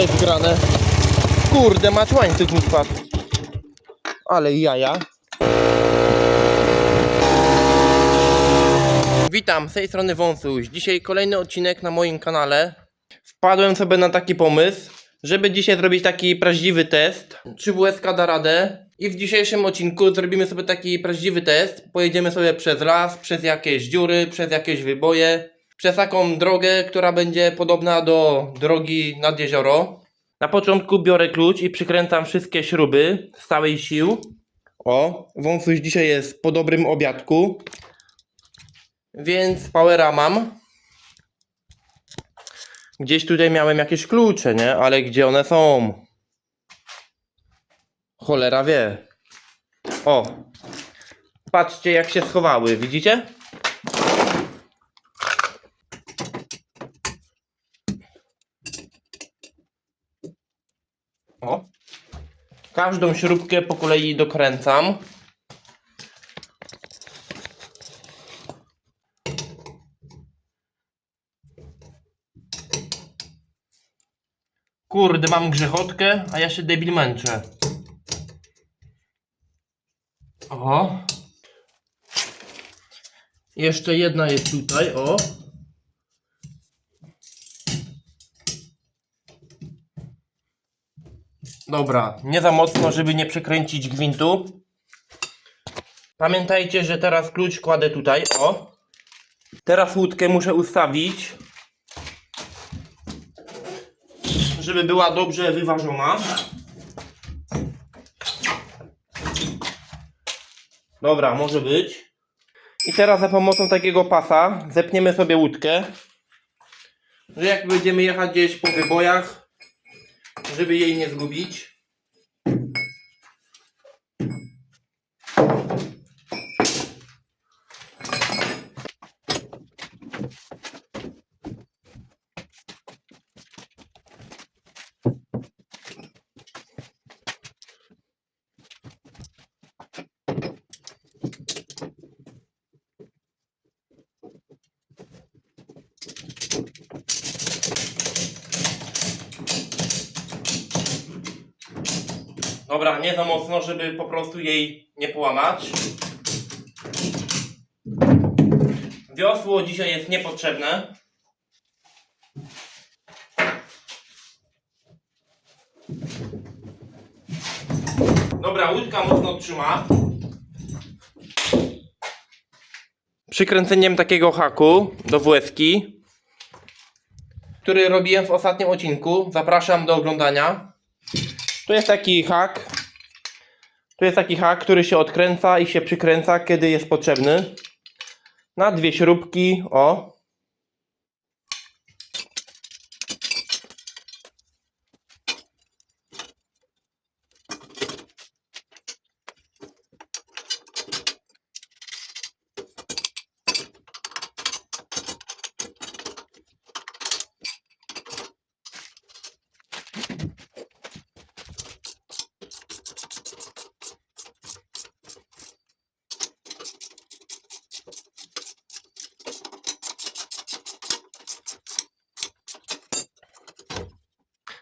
jest grane? Kurde, macz łańcuch mi spadł. Ale jaja. Witam, z tej strony Wąsuś. Dzisiaj kolejny odcinek na moim kanale. Wpadłem sobie na taki pomysł, żeby dzisiaj zrobić taki prawdziwy test, czy WSK da radę. I w dzisiejszym odcinku zrobimy sobie taki prawdziwy test. Pojedziemy sobie przez las, przez jakieś dziury, przez jakieś wyboje, przez taką drogę, która będzie podobna do drogi nad jezioro. Na początku biorę klucz i przykręcam wszystkie śruby z całej sił. O, Wąsuś dzisiaj jest po dobrym obiadku. Więc powera mam. Gdzieś tutaj miałem jakieś klucze, nie? Ale gdzie one są? Cholera wie. O. Patrzcie jak się schowały, widzicie? O. Każdą śrubkę po kolei dokręcam. Kurde, mam grzechotkę, a ja się debil męczę. O. Jeszcze jedna jest tutaj, o. Dobra, nie za mocno, żeby nie przekręcić gwintu. Pamiętajcie, że teraz klucz kładę tutaj, o. Teraz łódkę muszę ustawić żeby była dobrze wyważona. Dobra, może być. I teraz za pomocą takiego pasa zepniemy sobie łódkę, że jak będziemy jechać gdzieś po wybojach, żeby jej nie zgubić. Dobra, nie za mocno, żeby po prostu jej nie połamać. Wiosło dzisiaj jest niepotrzebne. Dobra, łódka mocno trzyma. Przykręceniem takiego haku do włeski, który robiłem w ostatnim odcinku. Zapraszam do oglądania. Tu jest taki hak. Tu jest taki hak, który się odkręca i się przykręca, kiedy jest potrzebny. Na dwie śrubki. O.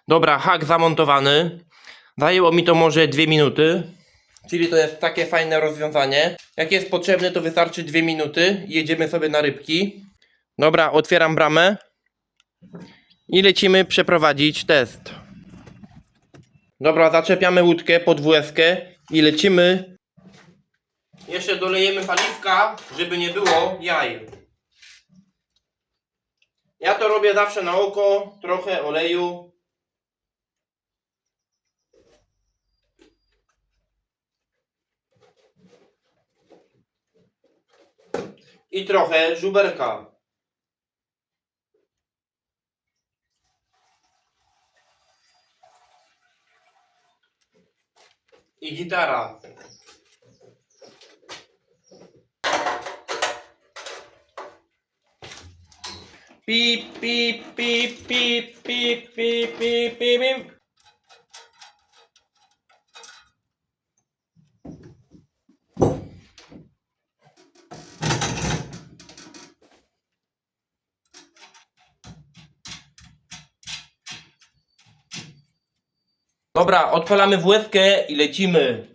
Dobra, hak zamontowany. Zajęło mi to może dwie minuty. Czyli to jest takie fajne rozwiązanie. Jak jest potrzebny, to wystarczy dwie minuty i jedziemy sobie na rybki. Dobra, otwieram bramę. I lecimy przeprowadzić test. Dobra, zaczepiamy łódkę pod WSkę i lecimy. Jeszcze dolejemy paliwka, żeby nie było jaj. Ja to robię zawsze na oko, trochę oleju. e Torres o Barcal. E guitarra. Pi, pi, pi, pi, pi, pi, pi, pi, pi. Dobra, odpalamy włyskę i lecimy.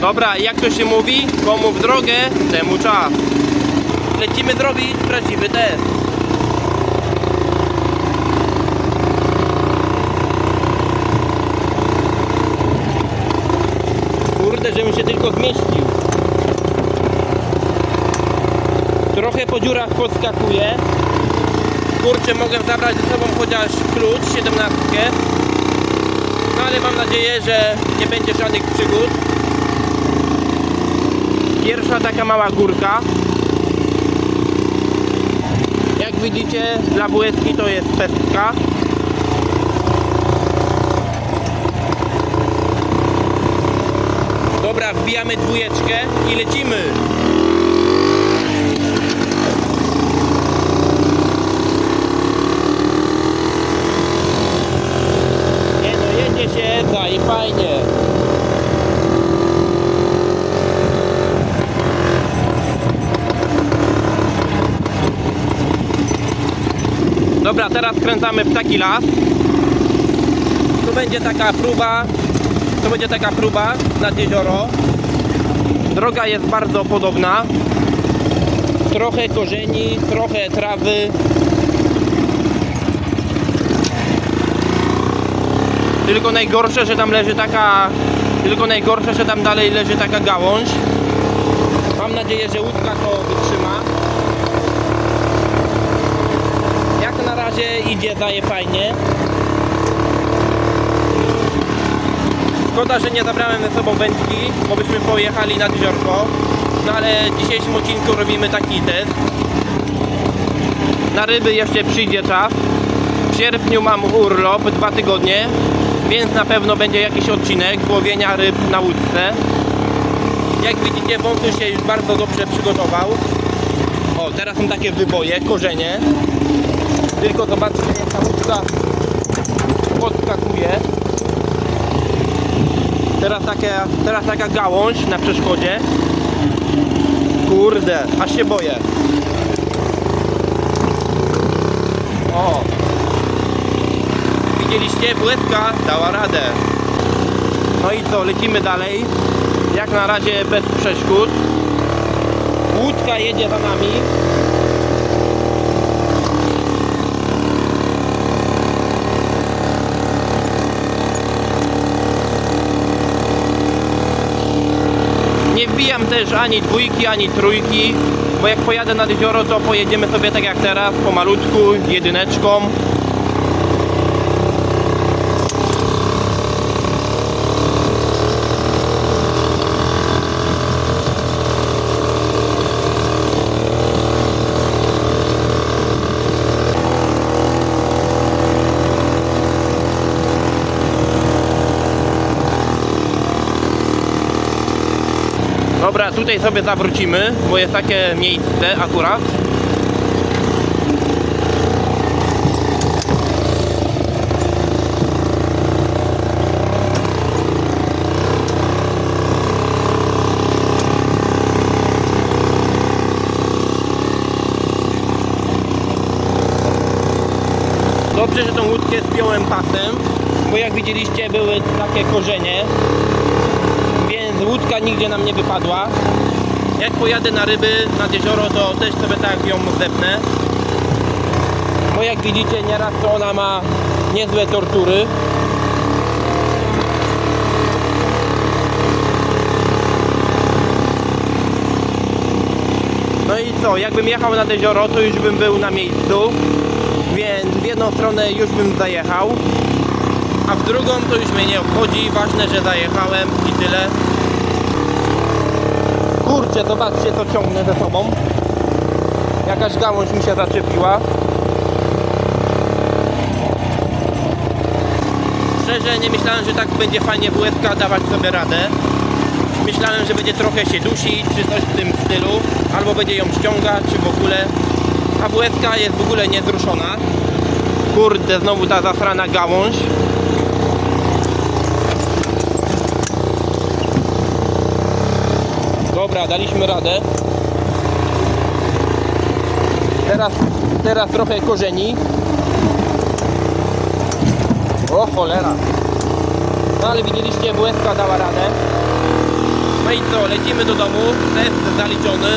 Dobra, jak to się mówi? Komu w drogę, temu czas. Lecimy zrobić prawdziwy test. Kurde, żebym się tylko zmieścił. Trochę po dziurach podskakuje. Kurczę, mogę zabrać ze sobą chociaż klucz, 17. No ale mam nadzieję, że nie będzie żadnych przygód. Pierwsza taka mała górka. Jak widzicie, dla błyski to jest pestka. Dobra, wbijamy dwójeczkę i lecimy. Nie no, jedzie się za i fajnie. Dobra, teraz skręcamy w taki las. Tu będzie taka próba. To będzie taka próba nad jezioro. Droga jest bardzo podobna. Trochę korzeni, trochę trawy. Tylko najgorsze, że tam leży taka. Tylko najgorsze, że tam dalej leży taka gałąź. Mam nadzieję, że łódka to wytrzyma. Jak na razie idzie daje fajnie. Szkoda, że nie zabrałem ze sobą wędki, bo byśmy pojechali nad jeziorko. No ale w dzisiejszym odcinku robimy taki test. Na ryby jeszcze przyjdzie czas. W sierpniu mam urlop, dwa tygodnie, więc na pewno będzie jakiś odcinek łowienia ryb na łódce. Jak widzicie, wątuś się już bardzo dobrze przygotował. O, teraz są takie wyboje, korzenie. Tylko zobaczcie, jak ta łódka podskakuje. Teraz, takie, teraz taka gałąź na przeszkodzie. Kurde, aż się boję. O! Widzieliście? Błyska dała radę. No i co, lecimy dalej. Jak na razie bez przeszkód. Łódka jedzie za nami. Nie wbijam też ani dwójki, ani trójki, bo jak pojadę nad jezioro, to pojedziemy sobie tak jak teraz, pomalutku, jedyneczką. Dobra, tutaj sobie zawrócimy, bo jest takie miejsce akurat. Dobrze, że tą łódkę spiąłem pasem, bo jak widzieliście były takie korzenie, łódka nigdzie nam nie wypadła. Jak pojadę na ryby nad jezioro, to też sobie tak ją zepnę. Bo jak widzicie, nieraz to ona ma niezłe tortury. No i co, jakbym jechał nad jezioro, to już bym był na miejscu. Więc w jedną stronę już bym zajechał, a w drugą to już mnie nie obchodzi. Ważne, że zajechałem i tyle. Kurczę, zobaczcie co ciągnę ze sobą. Jakaś gałąź mi się zaczepiła. Szczerze nie myślałem, że tak będzie fajnie WSK dawać sobie radę. Myślałem, że będzie trochę się dusić, czy coś w tym stylu, albo będzie ją ściągać, czy w ogóle. A WSK jest w ogóle niezruszona. Kurde, znowu ta zasrana gałąź. Dobra, daliśmy radę. Teraz, teraz trochę korzeni. O cholera. No ale widzieliście, błędka dała radę. No i co, lecimy do domu. Test zaliczony.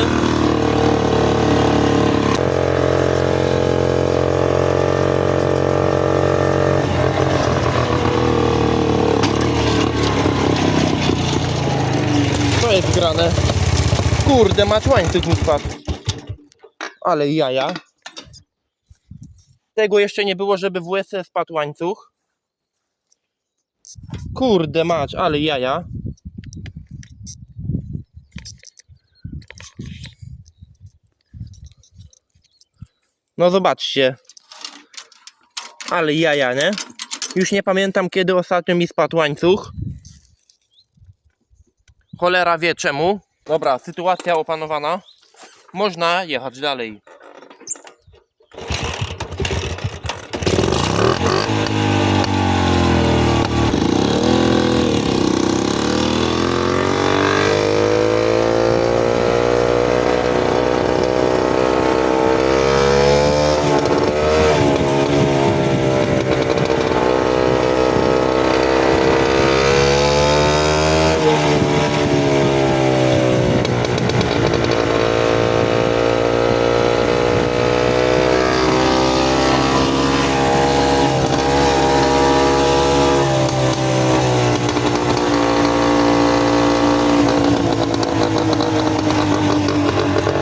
Co jest grane? Kurde, macz łańcuch mi spadł. Ale jaja. Tego jeszcze nie było, żeby w łezce spadł łańcuch. Kurde macz, ale jaja. No zobaczcie. Ale jaja, nie? Już nie pamiętam kiedy ostatnio mi spadł łańcuch. Cholera wie czemu. Dobra, sytuacja opanowana. Można jechać dalej.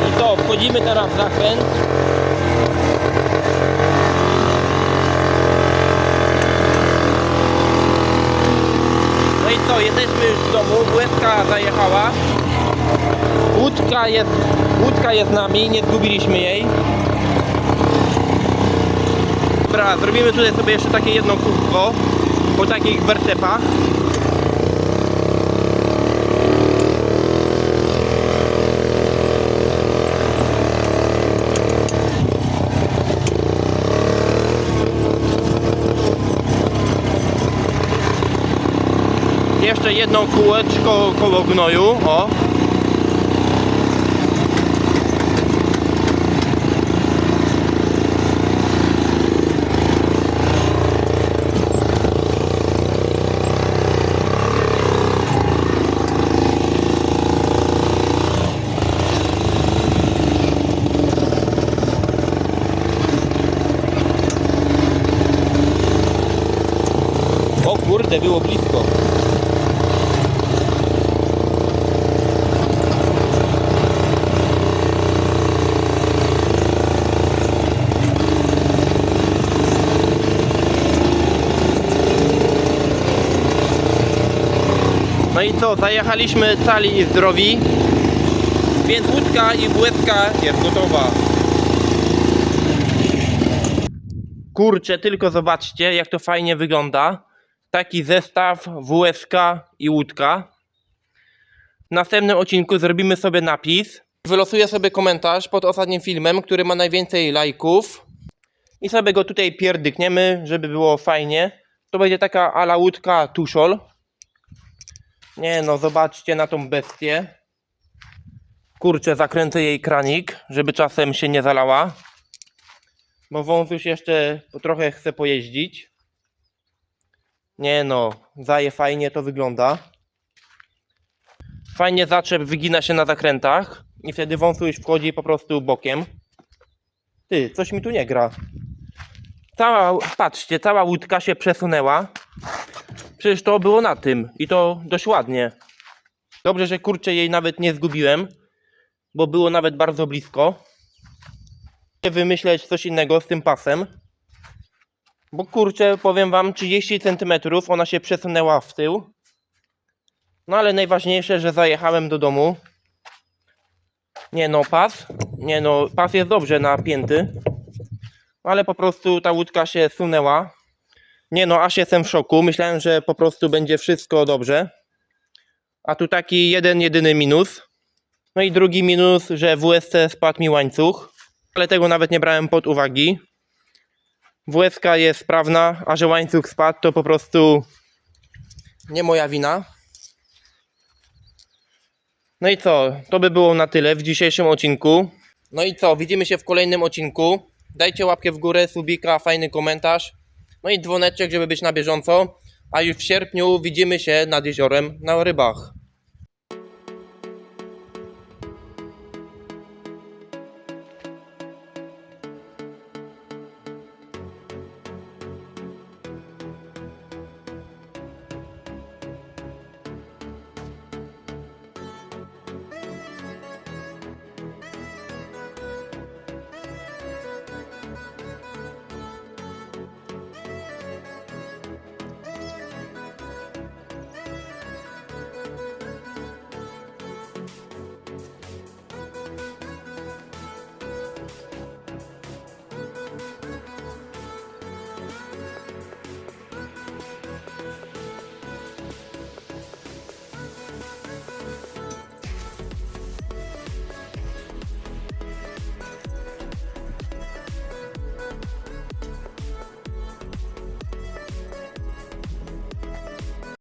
I to, wchodzimy teraz w zakręt. No i co, jesteśmy już w domu, błędka zajechała. Łódka jest, łódka jest z nami, nie zgubiliśmy jej. Dobra, zrobimy tutaj sobie jeszcze takie jedno kółko po takich wertepach. Jeszcze jedno kółeczko koło gnoju, o. O kurde, było blisko. Co, zajechaliśmy cali i zdrowi, więc łódka i błędka jest gotowa. Kurczę, tylko zobaczcie jak to fajnie wygląda. Taki zestaw WSK i łódka. W następnym odcinku zrobimy sobie napis. Wylosuję sobie komentarz pod ostatnim filmem, który ma najwięcej lajków. I sobie go tutaj pierdykniemy, żeby było fajnie. To będzie taka ala łódka tuszol. Nie no, zobaczcie na tą bestię. Kurczę, zakręcę jej kranik, żeby czasem się nie zalała. Bo wąs już jeszcze trochę chce pojeździć. Nie no, zaje fajnie to wygląda. Fajnie zaczep wygina się na zakrętach i wtedy wąsu już wchodzi po prostu bokiem. Ty, coś mi tu nie gra. Cała, patrzcie, cała łódka się przesunęła. Przecież to było na tym i to dość ładnie. Dobrze, że kurczę jej nawet nie zgubiłem, bo było nawet bardzo blisko. Wymyśleć coś innego z tym pasem. Bo kurczę, powiem wam, 30 cm ona się przesunęła w tył. No ale najważniejsze, że zajechałem do domu. Nie no, pas. Nie no, pas jest dobrze napięty. Ale po prostu ta łódka się sunęła. Nie no, aż jestem w szoku. Myślałem, że po prostu będzie wszystko dobrze. A tu taki jeden, jedyny minus. No i drugi minus, że w USC spadł mi łańcuch. Ale tego nawet nie brałem pod uwagi. WSK jest sprawna, a że łańcuch spadł, to po prostu nie moja wina. No i co? To by było na tyle w dzisiejszym odcinku. No i co? Widzimy się w kolejnym odcinku. Dajcie łapkę w górę, subika, fajny komentarz. No i dzwoneczek, żeby być na bieżąco. A już w sierpniu widzimy się nad jeziorem na rybach.